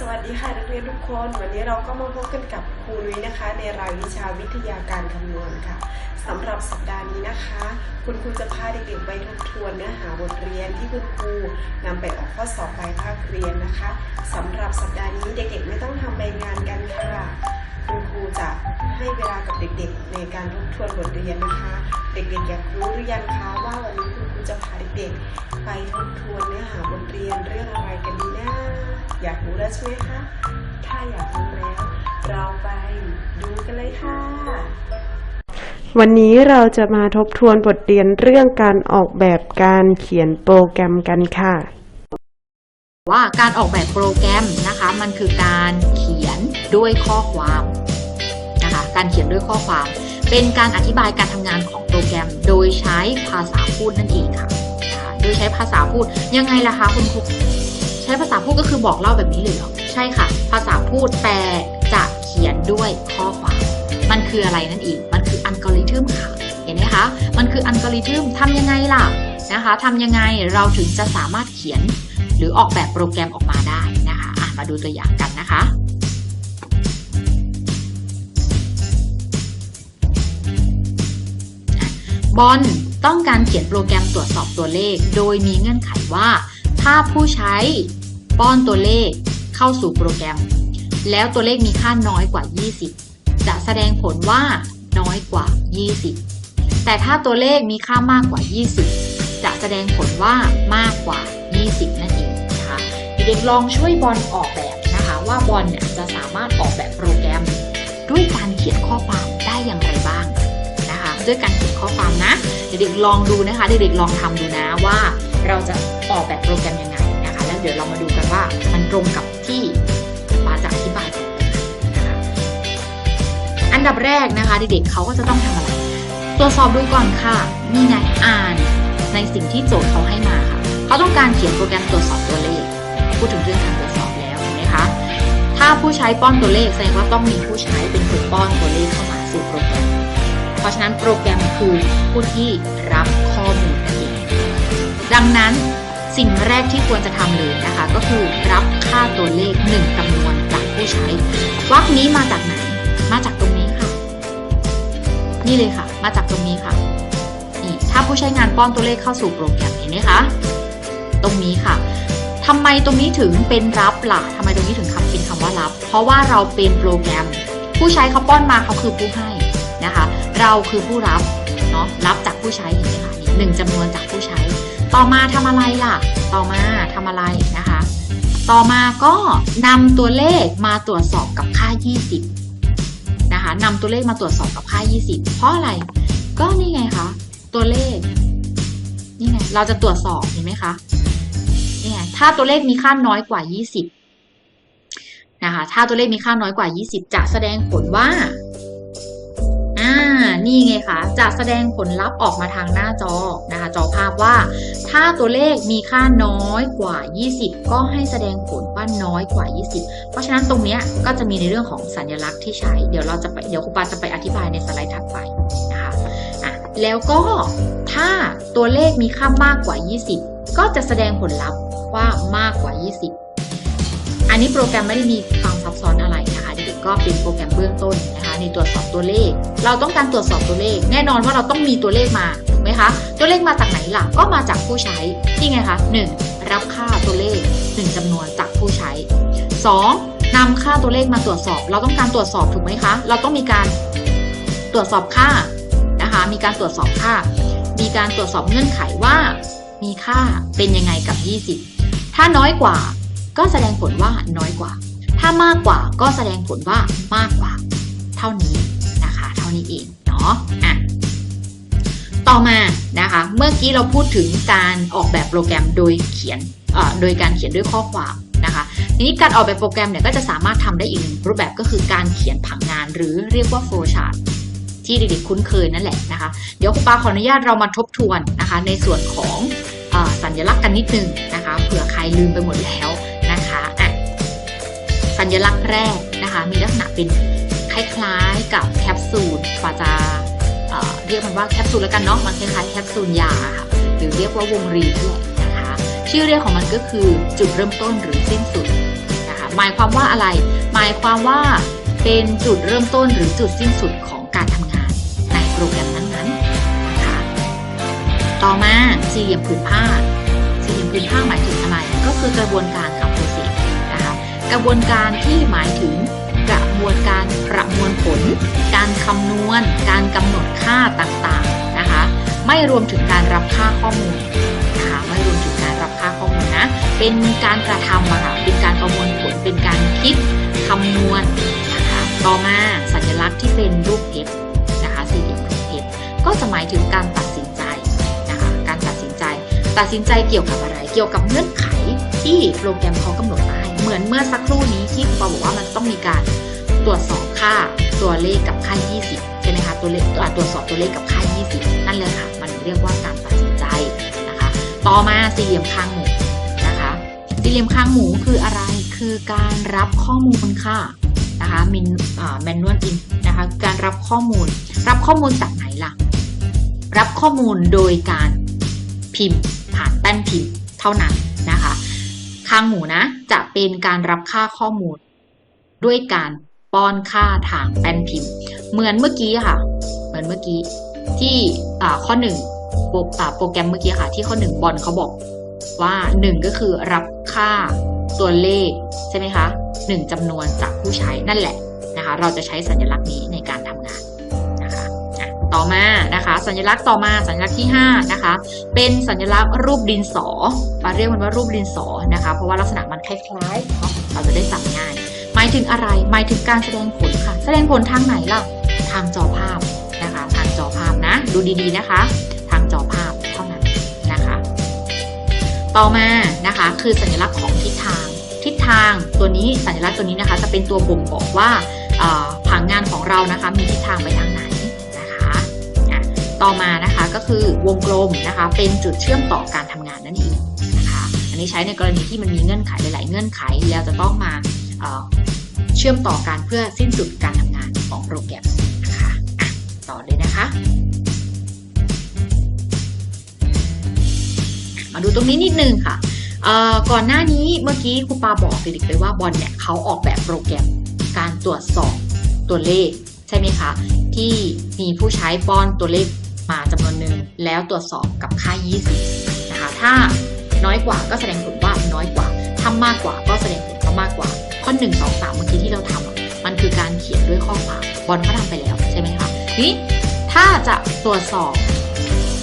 สวัสดีค่ะนักเรียนทุกคน วันนี้เราก็มาพบกันกับครูนุ้ยนะคะ ในรายวิชาวิทยาการคำนวณค่ะสำหรับสัปดาห์นี้นะคะ คุณครูจะพาเด็กๆไปทบทวนเนื้อหาบทเรียนที่คุณครูนำไปออกข้อสอบปลายภาคเรียนนะคะสำหรับสัปดาห์นี้เด็กๆไม่ต้องทำใบงานกันค่ะ คุณครูจะให้เวลากับเด็กๆ ในการทบทวนบทเรียนนะคะ เด็กๆอยากรู้หรือยังคะว่าวันนี้คุณ ครูจะพาเด็กๆไปทบทวนเนื้อหาบทเรียนเรื่องอะไรกันดีนะ อยากรู้แล้วใช่ไหมคะ ถ้าอยากรู้แล้ว เราไปดูกันเลยค่ะ วันนี้เราจะมาทบทวนบทเรียนเรื่องการออกแบบการเขียนโปรแกรมกันค่ะ ว่าการออกแบบโปรแกรมนะคะ มันคือการเขียนด้วยข้อความนะคะ การเขียนด้วยข้อความ เป็นการอธิบายการทำงานของโปรแกรม โดยใช้ภาษาพูดนั่นเองค่ะ โดยใช้ภาษาพูดยังไงล่ะคะคุณครูใช้ภาษาพูดก็คือบอกเล่าแบบนี้เลยเหรอใช่ค่ะ ภาษาพูดแต่จะเขียนด้วยข้อความ มันคืออะไรนั่นเองมันคืออัลกอริทึมค่ะเห็นไหมคะ มันคืออัลกอริทึมทำยังไงล่ะนะคะทำยังไงเราถึงจะสามารถเขียนหรือออกแบบโปรแกรมออกมาได้นะคะะมาดูตัวอย่างกันนะคะ บอลต้องการเขียนโปรแกรมตรวจสอบตัวเลข โดยมีเงื่อนไขว่า ถ้าผู้ใช้ป้อนตัวเลขเข้าสู่โปรแกรม แล้วตัวเลขมีค่าน้อยกว่า 20 จะแสดงผลว่าน้อยกว่า 20 แต่ถ้าตัวเลขมีค่ามากกว่า 20 จะแสดงผลว่ามากกว่า 20 นั่นเองนะคะเด็กลองช่วยบอลออกแบบนะคะ ว่าบอลเนี่ยจะสามารถออกแบบโปรแกรมด้วยการเขียนข้อความ ด้วยการเขียนข้อความนะ เด็กๆลองดูนะคะ เด็กๆลองทำดูนะว่าเราจะออกแบบโปรแกรมยังไงนะคะ แล้วเดี๋ยวเรามาดูกันว่ามันตรงกับที่ปาจะอธิบายต่อไปนะคะอันดับแรกนะคะ เด็กๆเขาก็จะต้องทำอะไร ตรวจสอบดูก่อนค่ะนี่ไงอ่านในสิ่งที่โจทย์เขาให้มาค่ะ เขาต้องการเขียนโปรแกรมตรวจสอบตัวเลข พูดถึงเรื่องการตรวจสอบแล้วเห็นไหมคะ ถ้าผู้ใช้ป้อนตัวเลขแสดงว่าต้องมีผู้ใช้เป็นคนป้อนตัวเลขเข้ามาสู่โปรแกรม ราะฉะนั้นโปรแกรมคือผู้ที่รับข้อมูลนั่นเองดังนั้นสิ่งแรกที่ควรจะทำเลยนะคะ ก็คือรับค่าตัวเลขหนึ่งจำนวนจากผู้ใช้วรรคนี้มาจากไหน มาจากตรงนี้ค่ะ นี่เลยค่ะ มาจากตรงนี้ค่ะนี่ถ้าผู้ใช้งานป้อนตัวเลขเข้าสู่โปรแกรมเห็นไหมคะ ตรงนี้ค่ะทำไมตรงนี้ถึงเป็นรับล่ะทำไมตรงนี้ถึงคำเป็นคำว่ารับ เพราะว่าเราเป็นโปรแกรม ผู้ใช้เขาป้อนมาเขาคือผู้ให้ นะคะ เราคือผู้รับเนาะรับจากผู้ใช้เห็นไหมคะนี่หนึ่งจำนวนจากผู้ใช้ ต่อมาทำอะไรล่ะ ต่อมาทำอะไรนะคะ ต่อมาก็นำตัวเลขมาตรวจสอบกับค่า 20 นะคะนำตัวเลขมาตรวจสอบกับค่า 20 เพราะอะไร ก็นี่ไงคะตัวเลขนี่ไงเราจะตรวจสอบเห็นไหมคะนี่ไงถ้าตัวเลขมีค่าน้อยกว่า 20นะคะถ้าตัวเลขมีค่าน้อยกว่า 20 จะแสดงผลว่า นี่ไงคะจะแสดงผลลัพธ์ออกมาทางหน้าจอนะคะจอภาพว่า ถ้าตัวเลขมีค่าน้อยกว่า 20 ก็ให้แสดงผลว่าน้อยกว่า 20 เพราะฉะนั้นตรงนี้ก็จะมีในเรื่องของสัญลักษณ์ที่ใช้ เดี๋ยวเราจะไปเดี๋ยวครูปาจะไปอธิบายในสไลด์ถัดไปนะคะอะแล้วก็ถ้าตัวเลขมีค่ามากกว่า 20 ก็จะแสดงผลลัพธ์ว่ามากกว่า 20 อันนี้โปรแกรมไม่ได้มีความซับซ้อนอะไรนะคะเด็กๆก็เป็นโปรแกรมเบื้องต้นนะคะในตรวจสอบตัวเลข เราต้องการตรวจสอบตัวเลข แน่นอนว่าเราต้องมีตัวเลขมาถูกไหมคะตัวเลขมาจากไหนล่ะก็มาจากผู้ใช้ที่ไงคะ 1. รับค่าตัวเลข 1จำนวนจากผู้ใช้ 2. นำค่าตัวเลขมาตรวจสอบ เราต้องการตรวจสอบถูกไหมคะเราต้องมีการตรวจสอบค่านะคะมีการตรวจสอบค่า มีการตรวจสอบเงื่อนไขว่ามีค่าเป็นยังไงกับ 20 ถ้าน้อยกว่า ก็แสดงผลว่าน้อยกว่า ถ้ามากกว่าก็แสดงผลว่ามากกว่า เท่านี้นะคะ เท่านี้เองเนาะอะต่อมานะคะ เมื่อกี้เราพูดถึงการออกแบบโปรแกรมโดยเขียนโดยการเขียนด้วยข้อความนะคะทีนี้การออกแบบโปรแกรมเนี่ยก็จะสามารถทำได้อีกหนึ่งรูปแบบก็คือการเขียนผังงานหรือเรียกว่า flow chart ที่เด็กๆคุ้นเคยนั่นแหละนะคะ เดี๋ยวครูปาขออนุญาตเรามาทบทวนนะคะ ในส่วนของอสัญลักษณ์กันนิดนึงนะคะเผื่อใครลืมไปหมดแล้ว สัญลักษณ์แรกนะคะ มีลักษณะเป็นคล้ายๆกับแคปซูลปาจะเอ่อเรียกมันว่าแคปซูลแล้วกันเนาะมันคล้ายๆแคปซูลยาค่ะหรือเรียกว่าวงรีด้วยนะคะ ชื่อเรียกของมันก็คือจุดเริ่มต้นหรือสิ้นสุดนะคะหมายความว่าอะไร หมายความว่าเป็นจุดเริ่มต้นหรือจุดสิ้นสุดของการทำงานในโปรแกรมนั้นๆนะคะต่อมาสี่เหลี่ยมผืนผ้าสี่เหลี่ยมผืนผ้าหมายถึงอะไรก็คือกระบวนการกับ กระบวนการที่หมายถึงกระบวนการประมวลผล การคำนวณ การกำหนดค่าต่างๆนะคะ ไม่รวมถึงการรับค่าข้อมูลนะคะไม่รวมถึงการรับค่าข้อมูลนะ เป็นการกระทำอะค่ะ เป็นการประมวลผล เป็นการคิดคำนวณนะคะ ต่อมาสัญลักษณ์ที่เป็นรูปเพชรนะคะสี่เหลี่ยมรูปเพชรก็จะหมายถึงการตัดสินใจนะคะ การตัดสินใจ ตัดสินใจเกี่ยวกับอะไร เกี่ยวกับเงื่อนไขที่โปรแกรมเขากำหนดมา เหมือนเมื่อสักครู่นี้ที่คุณปอบอกว่ามันต้องมีการตรวจสอบค่าตัวเลขกับค่า 20 ใช่ไหมคะตัวเลขตรวจสอบตัวเลขกับค่า 20 นั่นเลยค่ะ มันเรียกว่าการตัดสินใจนะคะ ต่อมาสี่เหลี่ยมคางหมูนะคะ สี่เหลี่ยมคางหมูคืออะไรคือการรับข้อมูลค่ะนะคะมินแมนนวลอินนะคะการรับข้อมูล รับข้อมูลจากไหนล่ะ รับข้อมูลโดยการพิมพ์ผ่านแป้นพิมพ์เท่านั้น คางหมูนะ จะเป็นการรับค่าข้อมูล ด้วยการป้อนค่าทางแป้นพิมพ์ เหมือนเมื่อกี้ค่ะ เหมือนเมื่อกี้ ที่ข้อหนึ่งโปรอ่าโปรแกรมเมื่อกี้ค่ะ ที่ข้อหนึ่งบอลเขาบอกว่าหนึ่งก็คือรับค่าตัวเลขใช่ไหมคะหนึ่งจำนวนจากผู้ใช้นั่นแหละนะคะ เราจะใช้สัญลักษณ์นี้ในการทำงาน ต่อมานะคะ สัญลักษณ์ต่อมาสัญลักษณ์ที่ห้านะคะเป็นสัญลักษณ์รูปดินสอปาเรียกมันว่ารูปดินสอนะคะ เพราะว่าลักษณะมันคล้ายๆเนาะเราจะได้จำง่าย หมายถึงอะไรหมายถึงการแสดงผลค่ะ แสดงผลทางไหนล่ะทางจอภาพนะคะ ทางจอภาพนะ ดูดีๆนะคะ ทางจอภาพเท่านั้นนะคะ ต่อมานะคะคือสัญลักษณ์ของทิศทาง ทิศทางตัวนี้สัญลักษณ์ตัวนี้นะคะ จะเป็นตัวบ่งบอกว่าผังงานของเรานะคะ มีทิศทางไปทางไหน ต่อมานะคะก็คือวงกลมนะคะ เป็นจุดเชื่อมต่อการทำงานนั่นเองนะคะอันนี้ใช้ในกรณีที่มันมีเงื่อนไขหลาย ๆ เงื่อนไขแล้วจะต้องมาเอ่อเชื่อมต่อกันเพื่อสิ้นสุดการทำงานของโปรแกรมนะคะะต่อเลยนะคะ มาดูตรงนี้นิดนึงค่ะก่อนหน้านี้เมื่อกี้ครูปาบอกเด็กๆไปว่าบอลเนี่ยเขาออกแบบโปรแกรมการตรวจสอบตัวเลขใช่ไหมคะที่มีผู้ใช้ป้อนตัวเลข มาจำนวนหนึ่งแล้วตรวจสอบกับค่า 20 นะคะ ถ้าน้อยกว่าก็แสดงผลว่าน้อยกว่าถ้ามากกว่าก็แสดงผลว่ามากกว่า ข้อ 1 2 3เมื่อกี้ที่เราทำมันคือการเขียนด้วยข้อความบอลเขาทำไปแล้วใช่ไหมคะนี้ถ้าจะตรวจสอบ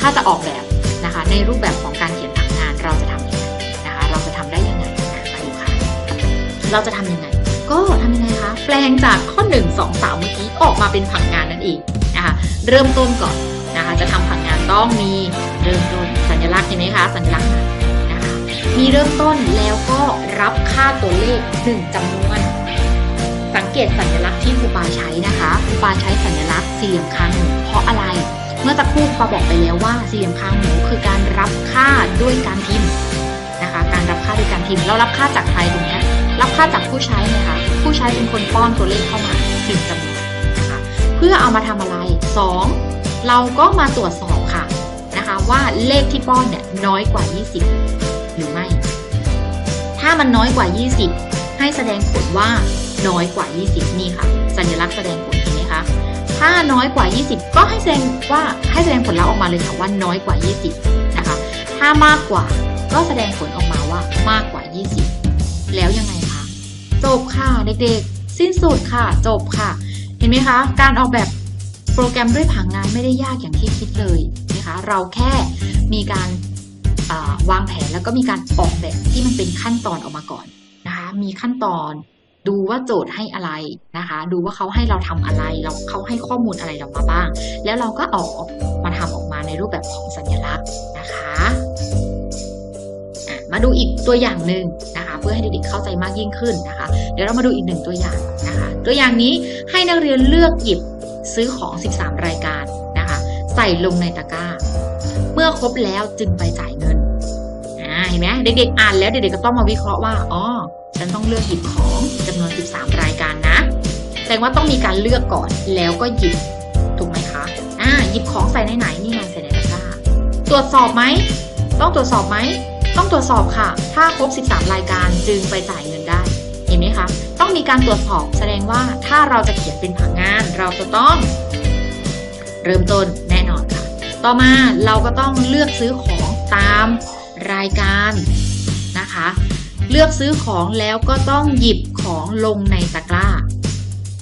ถ้าจะออกแบบนะคะ ในรูปแบบของการเขียนผังงานเราจะทำยังไงนะคะ เราจะทำได้ยังไงมาดูค่ะเราจะทำยังไง ก็ทำยังไงคะแปลงจากข้อ 1 2 3 เมื่อกี้ออกมาเป็นผังงานนั่นเองนะคะ เริ่มต้นก่อน นะคะ จะทำผังงานต้องมีเริ่มต้นสัญลักษณ์เห็นไหมคะ สัญลักษณ์นะคะมีเริ่มต้นแล้วก็รับค่าตัวเลขหนึ่งจำนวน สังเกตสัญลักษณ์ที่ครูปาใช้นะคะครูปาใช้สัญลักษณ์สี่เหลี่ยมคางหมูเพราะอะไร เมื่อสักครู่ครูปาบอกไปแล้วว่าสี่เหลี่ยมคางหมูคือการรับค่าด้วยการพิมพ์นะคะ การรับค่าด้วยการพิมพ์เรารับค่าจากใครตรงนี้รับค่าจากผู้ใช้นะคะ ผู้ใช้เป็นคนป้อนตัวเลขเข้ามาหนึ่งจำนวนนะคะ เพื่อเอามาทำอะไรสอง เราก็มาตรวจสอบค่ะนะคะว่าเลขที่ป้อนเนี่ยน้อยกว่า 20 หรือไม่ ถ้ามันน้อยกว่า 20 ให้แสดงผลว่าน้อยกว่า 20 นี่ค่ะ สัญลักษณ์แสดงผลเห็นไหมคะถ้าน้อยกว่า 20 ก็ให้แสดงว่าให้แสดงผลลัพธ์ออกมาเลยค่ะว่าน้อยกว่า 20 นะคะ ถ้ามากกว่าก็แสดงผลออกมาว่ามากกว่า 20 แล้วยังไงคะจบค่ะเด็กๆ สิ้นสุดค่ะ จบค่ะ เห็นไหมคะ การออกแบบ โปรแกรมด้วยผังงานไม่ได้ยากอย่างที่คิดเลยนะคะเราแค่มีการาวางแผนแล้วก็มีการออกแบบที่มันเป็นขั้นตอนออกมาก่อนนะคะมีขั้นตอนดูว่าโจทย์ให้อะไรนะคะ ดูว่าเขาให้เราทำอะไร เราเขาให้ข้อมูลอะไรเรามาบ้าง แล้วเราก็อออกมาทำออกมาในรูปแบบของสัญลักษณ์นะคะะมาดูอีกตัวอย่างหนึ่งนะคะ เพื่อให้เด็กๆเข้าใจมากยิ่งขึ้นนะคะ เดี๋ยวเรามาดูอีกหนึ่งตัวอย่างนะคะ ตัวอย่างนี้ให้นักเรียนเลือกหยิบ ซื้อของ 13 รายการนะคะ ใส่ลงในตะกร้า เมื่อครบแล้วจึงไปจ่ายเงินอ่าเห็นไหมเด็กๆอ่านแล้วเด็กๆก็ต้องมาวิเคราะห์ว่าอ๋อฉันต้องเลือกหยิบของจำนวน 13 รายการนะแสดงว่าต้องมีการเลือกก่อนแล้วก็หยิบถูกไหมคะอ่าหยิบของใส่ในไหนนี่ไงใส่ในตะกร้าตรวจสอบไหมต้องตรวจสอบไหมต้องตรวจสอบค่ะ ถ้าครบ 13 รายการจึงไปจ่ายเงินได้ เห็นไหมคะ ต้องมีการตรวจสอบแสดงว่าถ้าเราจะเขียนเป็นผังงานเราจะต้อง เริ่มต้นแน่นอนค่ะ ต่อมาเราก็ต้องเลือกซื้อของตามรายการนะคะ เลือกซื้อของแล้วก็ต้องหยิบของลงในตะกร้า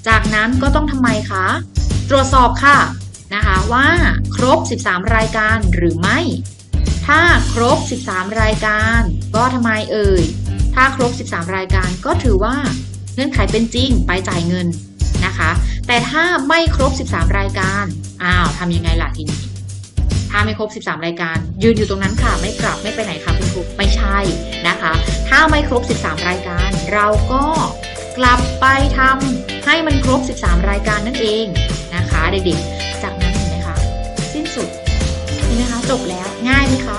จากนั้นก็ต้องทำไมคะตรวจสอบค่ะนะคะว่าครบ 13 รายการหรือไม่ ถ้าครบ 13 รายการ ก็ทำไมเอ่ย ถ้าครบ 13 รายการก็ถือว่า เงื่อนไขเป็นจริงไปจ่ายเงินนะคะ แต่ถ้าไม่ครบ 13 รายการอ้าวทำยังไงล่ะทีนี้ถ้าไม่ครบ 13 รายการ ยืนอยู่ตรงนั้นค่ะ ไม่กลับไม่ไปไหนค่ะคุณครูไม่ใช่นะคะ ถ้าไม่ครบ 13 รายการ เราก็กลับไปทำให้มันครบ 13 รายการนั่นเองนะคะเด็กๆจากนั้นเห็นไหมคะ สิ้นสุดเห็นไหมคะจบแล้วง่ายไหมคะ